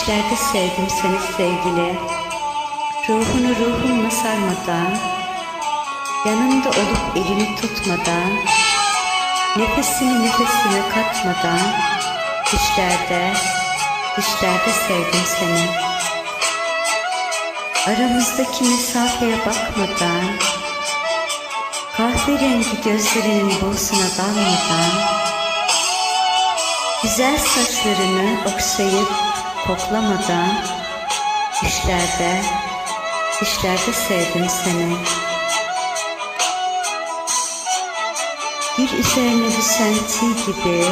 Düşlerde sevdim seni sevgili. Ruhunu ruhumla sarmadan, yanında olup elini tutmadan, nefesini nefesine katmadan, düşlerde, düşlerde sevdim seni. Aramızdaki mesafeye bakmadan, kahverengi gözlerinin buğusuna dalmadan, Güzel saçlarını okşayıp koklamadan Düşlerde, düşlerde sevdim seni. Gül üzerine düşen çiğ gibi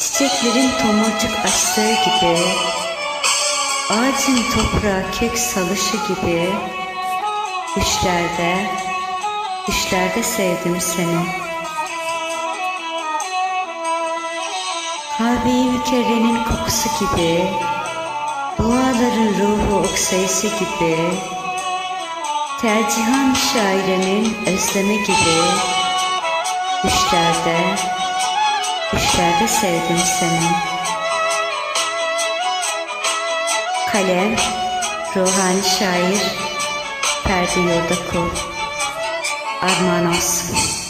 Çiçeklerin tomurcuk açtığı gibi Ağacın toprağa kök salışı gibi Düşlerde, düşlerde sevdim seni Kahveyi mükerrenin kokusu gibi, duaların ruhu oksayısı gibi, tercihan şairenin özlemi gibi, düşlerde, düşlerde sevdim seni. Kalem, ruhani şair, Ferdi Yurdakul, Armağan olsun.